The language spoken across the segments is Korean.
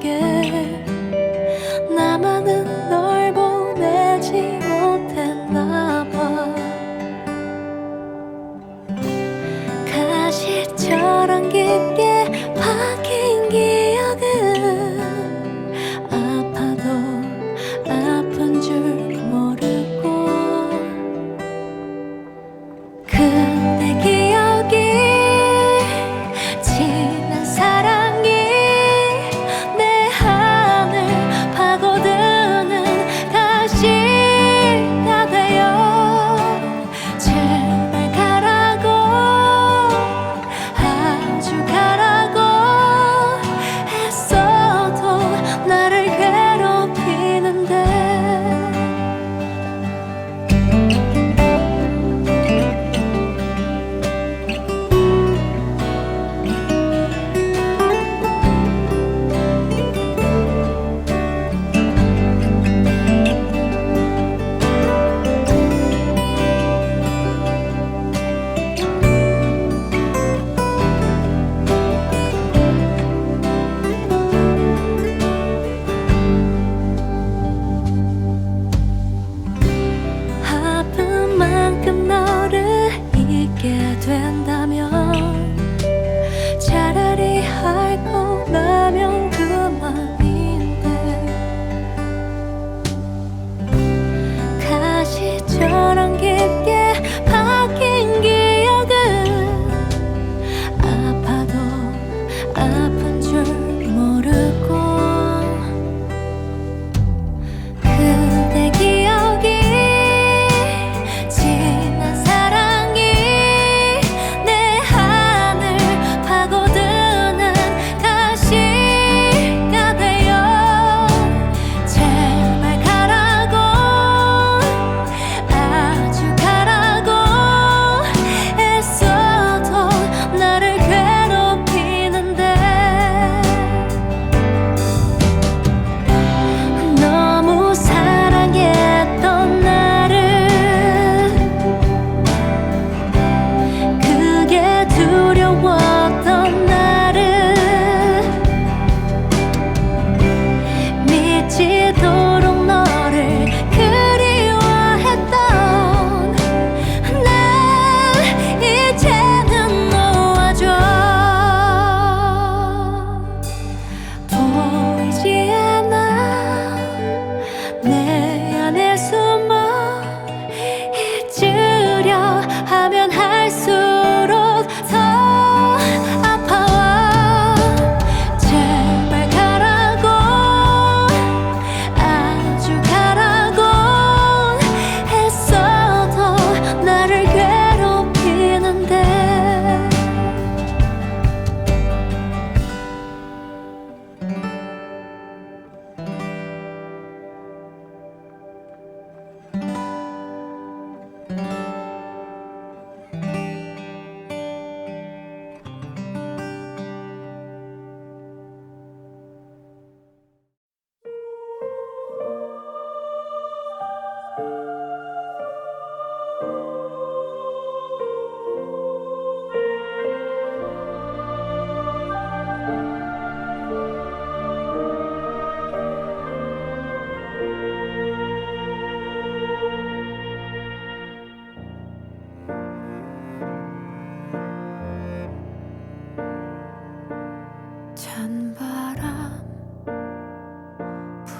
again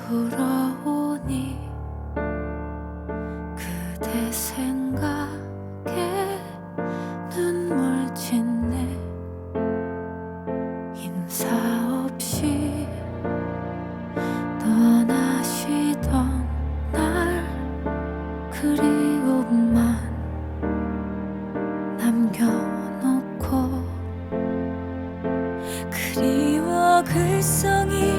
돌아오니 그대 생각에 눈물 짓네. 인사 없이 떠나시던 날 그리움만 남겨놓고 그리워 글썽이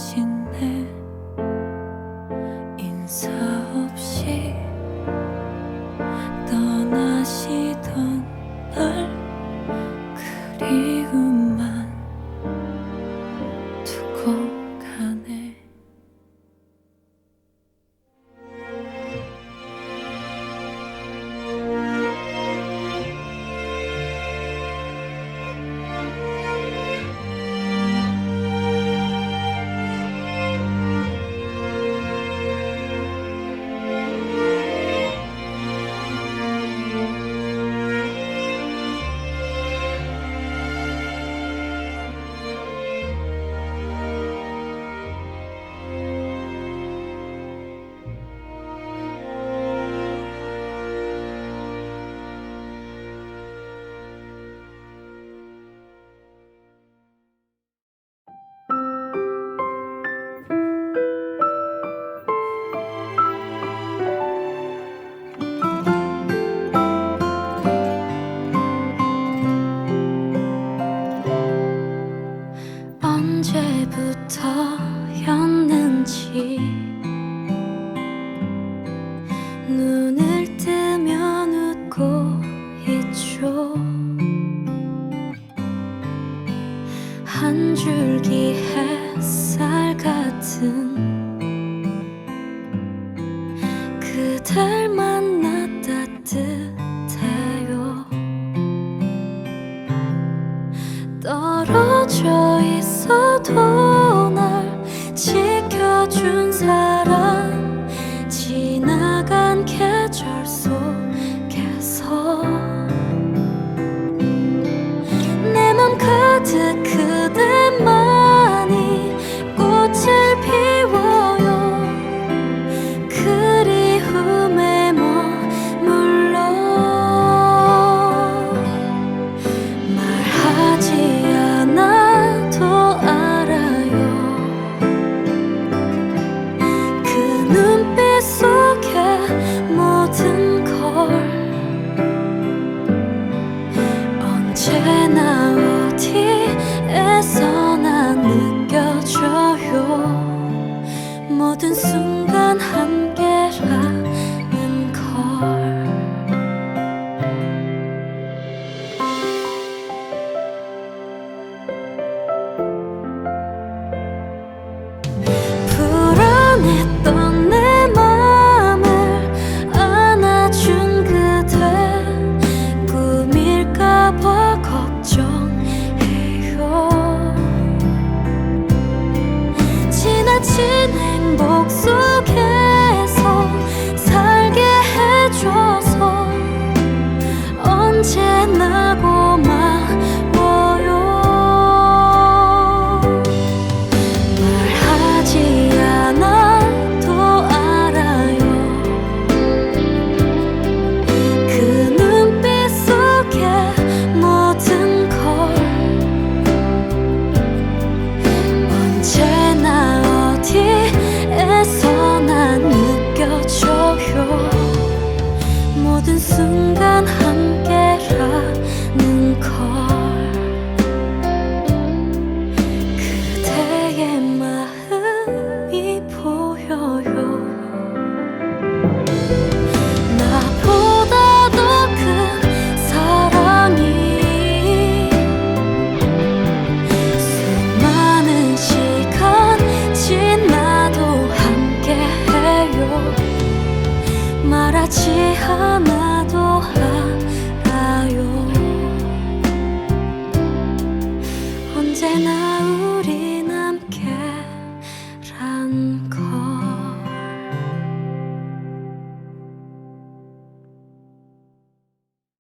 心 때부터였는지 눈을 뜨면 웃고 있죠. 한 줄기 햇살 같은 그댈 만났다 뜻해요. 떨어져 있어도 soon. 순간